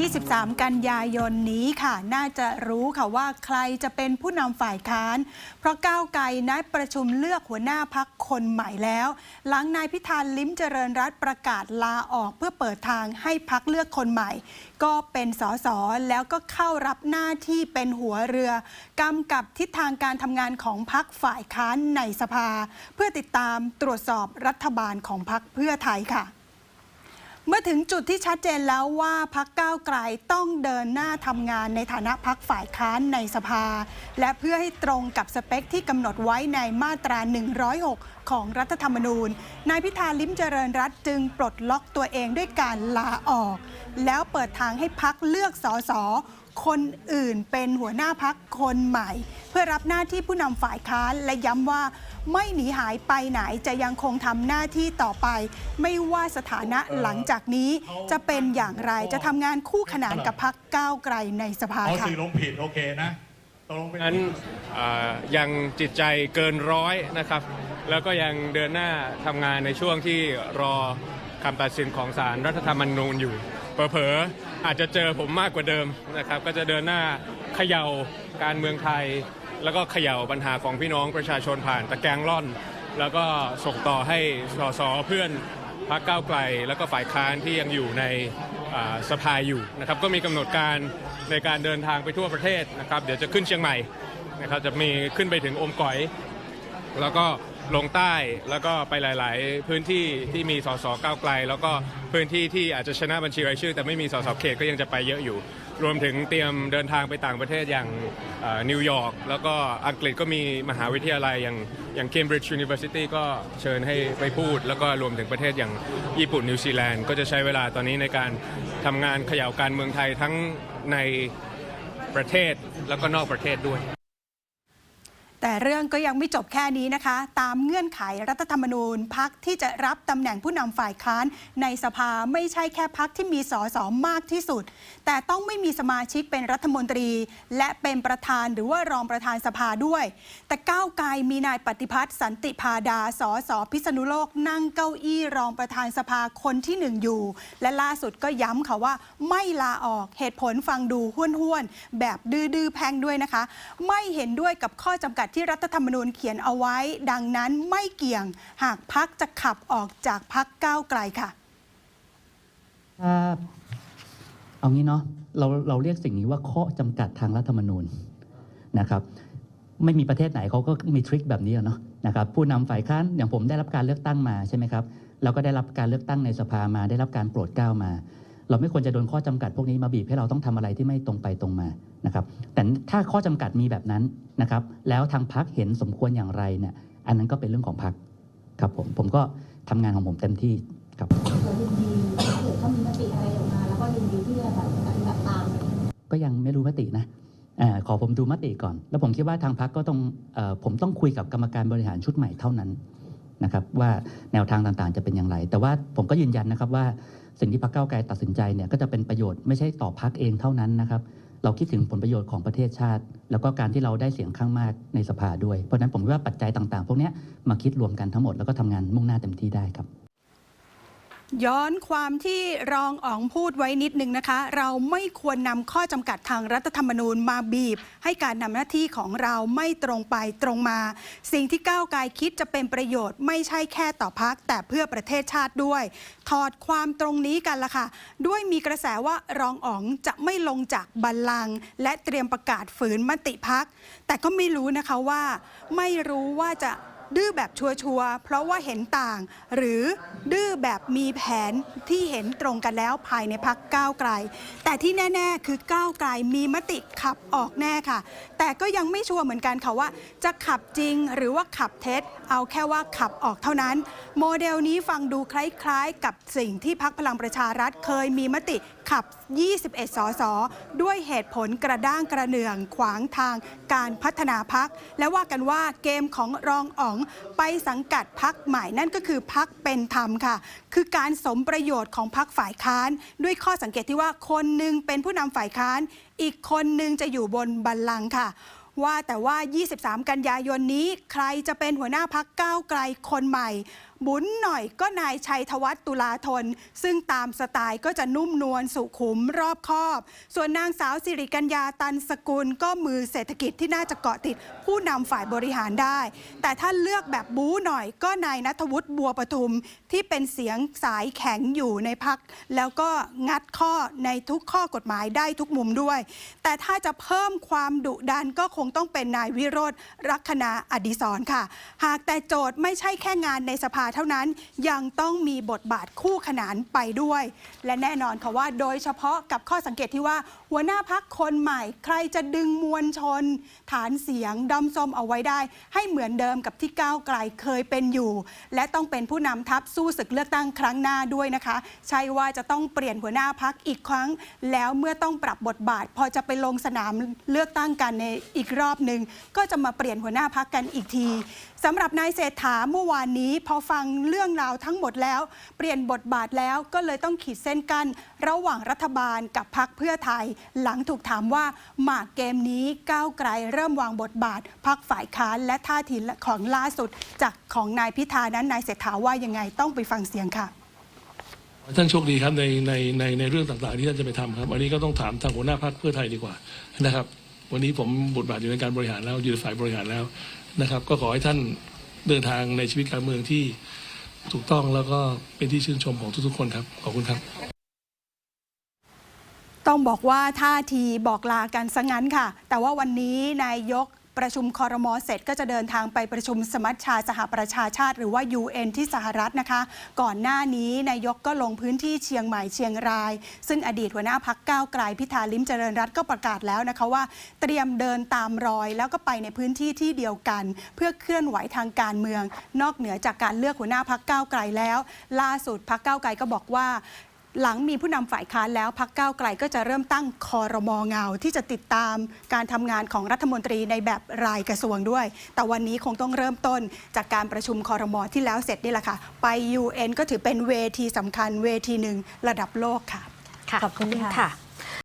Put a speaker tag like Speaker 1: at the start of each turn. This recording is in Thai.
Speaker 1: 23 กันยายนนี้ค่ะ น่าจะรู้ค่ะว่าใครจะเป็นผู้นำฝ่ายค้าน เพราะก้าวไกลนัดประชุมเลือกหัวหน้าพักคนใหม่แล้ว หลังนายพิธาลิ้มเจริญรัตประกาศลาออกเพื่อเปิดทางให้พักเลือกคนใหม่ ก็เป็นสสแล้วก็เข้ารับหน้าที่เป็นหัวเรือกำกับทิศทางการทำงานของพักฝ่ายค้านในสภา เพื่อติดตามตรวจสอบรัฐบาลของพักเพื่อไทยค่ะ เมื่อถึงจุดที่ชัดเจนแล้วว่าพักก้าวไกลต้องเดินหน้าทำงานในฐานะพักฝ่ายค้านในสภา และเพื่อให้ตรงกับสเปคที่กำหนดไว้ในมาตรา 106ของรัฐธรรมนูญ นายพิธาลิ้มเจริญรัตจึงปลดล็อกตัวเองด้วยการลาออก แล้วเปิดทางให้พักเลือกสสคนอื่นเป็นหัวหน้าพักคนใหม่ เพื่อรับหน้าที่ผู้นำฝ่ายค้านและย้ำว่าไม่หนีหายไปไหนจะยังคงทำหน้าที่ต่อไป ไม่ว่าสถานะหลังจากนี้จะเป็นอย่างไรจะทำงานคู่ขนานกับพักก้าวไกลในสภา
Speaker 2: เอา
Speaker 1: ค่ะ
Speaker 2: สื่อลงผิดโอเคนะ น
Speaker 3: นั้นยังจิตใจเกินร้อยนะครับ แล้วก็ยังเดินหน้าทำงานในช่วงที่รอคำตัดสินของศาลรรัฐธรรมนูญอยู่เผลอๆอาจจะเจอผมมากกว่าเดิมนะครับ ก็จะเดินหน้าเขย่าการเมืองไทย แล้วก็เขย่าปัญหาของพี่น้องประชาชนผ่านตะแกรงล่อน แล้วก็ส่งต่อให้สสเพื่อนพรรคก้าวไกล แล้วก็ฝ่ายค้านที่ยังอยู่ในสภาอยู่นะครับ ก็มีกำหนดการ ในการเดินทางไปทั่วประเทศนะครับเดี๋ยวจะขึ้นเชียงใหม่นะครับจะมีขึ้นไปถึงอมก๋อย แล้วก็ลงใต้แล้วก็ไปหลาย ๆ พื้นที่ที่มีสสก้าวไกล แล้วก็พื้นที่ที่อาจจะชนะบัญชีรายชื่อ แต่ไม่มีสสเขตก็ยังจะไปเยอะอยู่ รวมถึงเตรียมเดินทางไปต่างประเทศอย่างนิวยอร์กแล้วก็อังกฤษก็มีมหาวิทยาลัยอย่างอย่าง Cambridge University ก็เชิญให้ไปพูด แล้วก็รวมถึงประเทศอย่างญี่ปุ่นนิวซีแลนด์ก็จะใช้เวลาตอนนี้ในการทำงานเขย่าการเมืองไทยทั้ง ในประเทศแล้วก็นอกประเทศด้วย
Speaker 1: แต่เรื่องก็ยังไม่จบแค่นี้นะคะ ตามเงื่อนไขรัฐธรรมนูญพักที่จะรับตำแหน่งผู้นำฝ่ายค้านในสภาไม่ใช่แค่พักที่มีสอสอมากที่สุด แต่ต้องไม่มีสมาชิกเป็นรัฐมนตรี และเป็นประธานหรือว่ารองประธานสภาด้วย แต่ก้าวไกลมีนายปฏิพัฒน์สันติพาดาสอสอพิษณุโลกนั่งเก้าอี้รองประธานสภาคนที่หนึ่งอยู่ และล่าสุดก็ย้ำค่ะว่า ไม่ลาออกเหตุผลฟังดูห้วนๆแบบดื้อๆแพงด้วยนะคะ ไม่เห็นด้วยกับข้อจำกัดที่รัฐธรรมนูญเขียนเอาไว้ ดังนั้นไม่เกี่ยงหากพักจะขับออกจากพักก้าวไกลค่ะ
Speaker 4: เอางี้เนาะเราเราเรียกสิ่งนี้ว่าข้อจำกัดทางรัฐธรรมนูญนะครับไม่มีประเทศไหนเขาก็มีทริคแบบนี้เนาะนะครับผู้นำฝ่ายค้านอย่างผมได้รับการเลือกตั้งมาใช่ไหมครับเราก็ได้รับการเลือกตั้งในสภามาได้รับการโปรดเกล้ามา เราไม่ควรจะโดนข้อจำกัดพวกนี้มาบีบให้เราต้องทำอะไรที่ไม่ตรงไปตรงมา นะครับแต่ถ้าข้อจำกัดมีแบบนั้นนะครับแล้วทางพักเห็นสมควรอย่างไรเนี่ยอันนั้นก็เป็นเรื่องของพักครับผมผมก็ทำงานของผมเต็มที่ครับ
Speaker 5: เรายินดีถ้าเกิดเขามีมติอะไรออกมาแล้วก็ยินดีที่จะแบบปฏิบัติตาม
Speaker 4: ก็ยังไม่รู้มตินะอาขอผมดูมติก่อน แล้วผมคิดว่าทางพักก็ต้องเออผมต้องคุยกับกรรมการบริหารชุดใหม่เท่านั้นนะครับว่าแนวทางต่างๆจะเป็นอย่างไร แต่ว่าผมก็ยืนยันนะครับว่าสิ่งที่พรรคก้าวไกลตัดสินใจเนี่ยก็จะเป็นประโยชน์ไม่ใช่ต่อพักเองเท่านั้นนะครับ เราคิดถึงผลประโยชน์ของประเทศชาติ แล้วก็การที่เราได้เสียงข้างมากในสภาด้วย เพราะฉะนั้นผมว่าปัจจัยต่าง ๆ พวกนี้มาคิดรวมกันทั้งหมดแล้วก็ทำงานมุ่งหน้าเต็มที่ได้ครับ
Speaker 1: ย้อนความที่รองอ๋องพูดไว้นิดนึงนะคะ เราไม่ควรนำข้อจำกัดทางรัฐธรรมนูญมาบีบ ให้การนำหน้าที่ของเราไม่ตรงไปตรงมา สิ่งที่ก้าวไกลคิดจะเป็นประโยชน์ ไม่ใช่แค่ต่อพักแต่เพื่อประเทศชาติด้วย ถอดความตรงนี้กันละค่ะ ด้วยมีกระแสว่ารองอ๋องจะไม่ลงจากบัลลังก์และเตรียมประกาศฝืนมติพัก แต่ก็ไม่รู้นะคะว่า ไม่รู้ว่าจะ ดื้อแบบชัวร์ๆเพราะว่าเห็นต่าง หรือดื้อแบบมีแผนที่เห็นตรงกันแล้วภายในพักก้าวไกล แต่ที่แน่ ๆ คือก้าวไกลมีมติขับออกแน่ค่ะ แต่ก็ยังไม่ชัวร์เหมือนกันค่ะว่า จะขับจริงหรือว่าขับเท็จ เอาแค่ว่าขับออกเท่านั้น โมเดลนี้ฟังดูคล้ายๆ กับสิ่งที่พักพลังประชารัฐเคยมีมติขับ 21 สส ด้วยเหตุผลกระด้างกระเนืองขวางทางการพัฒนาพัก และว่ากันว่าเกมของรองอ๋องไปสังกัดพักใหม่นั่นก็คือพักเป็นธรรมค่ะ คือการสมประโยชน์ของพักฝ่ายค้าน ด้วยข้อสังเกตที่ว่าคนหนึ่งเป็นผู้นำฝ่ายค้าน อีกคนหนึ่งจะอยู่บนบัลลังก์ค่ะว่าแต่ว่า 23 กันยายนนี้ ใครจะเป็นหัวหน้าพักก้าวไกลคนใหม่ บุญหน่อยก็นายชัยธวัฒน์ตุลาธน ซึ่งตามสไตล์ก็จะนุ่มนวลสุขุมรอบคอบ ส่วนนางสาวสิริกัญญาตันสกุลก็มือเศรษฐกิจที่น่าจะเกาะติดผู้นำฝ่ายบริหารได้ แต่ถ้าเลือกแบบบู๊หน่อยก็นายนัทวุฒิบัวประทุมที่เป็นเสียงสายแข็งอยู่ในพัก แล้วก็งัดข้อในทุกข้อกฎหมายได้ทุกมุมด้วย แต่ถ้าจะเพิ่มความดุดันก็คงต้องเป็นนายวิโรธรักนาอดิศรค่ะ หากแต่โจทย์ไม่ใช่แค่งานในสภาเท่านั้นยังต้องมีบทบาทคู่ขนานไปด้วย และแน่นอนค่ะว่าโดยเฉพาะกับข้อสังเกตที่ว่า หัวหน้าพักคนใหม่ ใครจะดึงมวลชน ฐานเสียงดอมส้มเอาไว้ได้ ให้เหมือนเดิมกับที่ก้าวไกลเคยเป็นอยู่ และต้องเป็นผู้นำทัพสู้ศึกเลือกตั้งครั้งหน้าด้วยนะคะ ใช่ว่าจะต้องเปลี่ยนหัวหน้าพักอีกครั้ง แล้วเมื่อต้องปรับบทบาท พอจะไปลงสนามเลือกตั้งกันในอีกรอบหนึ่งก็จะมาเปลี่ยนหัวหน้าพักกันอีกทีสำหรับนายเศรษฐาเมื่อวานนี้พอฟังังเรื่องราวทั้งหมดแล้ว เปลี่ยนบทบาทแล้วก็เลยต้องขีดเส้นกั้นระหว่างรัฐบาลกับพักเพื่อไทย หลังถูกถามว่าหมากเกมนี้ก้าวไกลเริ่มวางบทบาทพักฝ่ายค้านและท่าทีของล่าสุด จากของนายพิธานั้นนายเศรษฐาว่ายังไงต้องไปฟังเสียงค่ะ
Speaker 6: ท่านโชคดีครับในในในในเรื่องต่างๆที่ท่านจะไปทำครับอันนี้ก็ต้องถามทางหัวหน้าพรรคเพื่อไทยดีกว่านะครับ วันนี้ผมบทบาทอยู่ในการบริหารแล้วอยู่ในฝ่ายบริหารแล้วนะครับ ก็ขอให้ท่าน เดินทางในชีวิตการเมืองที่ถูกต้องแล้วก็เป็นที่ชื่นชมของทุกๆคนครับ ขอบคุณครับ
Speaker 1: ต้องบอกว่าท่าทีบอกลากันซะงั้นค่ะ แต่ว่าวันนี้นายก ประชุมคอรมอเสร็จก็จะเดินทางไปประชุมสมัชชาสหประชาชาติ หรือว่า UN ที่สหรัฐนะคะ ก่อนหน้านี้นายกก็ลงพื้นที่เชียงใหม่เชียงราย ซึ่งอดีตหัวหน้าพักก้าวไกลพิธาลิมเจริญรัตก็ประกาศแล้วนะคะว่า เตรียมเดินตามรอย แล้วก็ไปในพื้นที่ที่เดียวกัน เพื่อเคลื่อนไหวทางการเมือง นอกเหนือจากการเลือกหัวหน้าพักก้าวไกลแล้ว ล่าสุดพักก้าวไกลก็บอกว่า หลังมีผู้นำฝ่ายค้านแล้วพักก้าวไกลก็จะเริ่มตั้งคอรมอเงา ที่จะติดตามการทำงานของรัฐมนตรีในแบบรายกระทรวงด้วย แต่วันนี้คงต้องเริ่มต้นจากการประชุมคอรมอที่แล้วเสร็จนี่แหละค่ะ ไป UN ก็ถือเป็นเวทีสำคัญเวทีหนึ่งระดับโลกค่ะ
Speaker 7: ขอบคุณค่ะ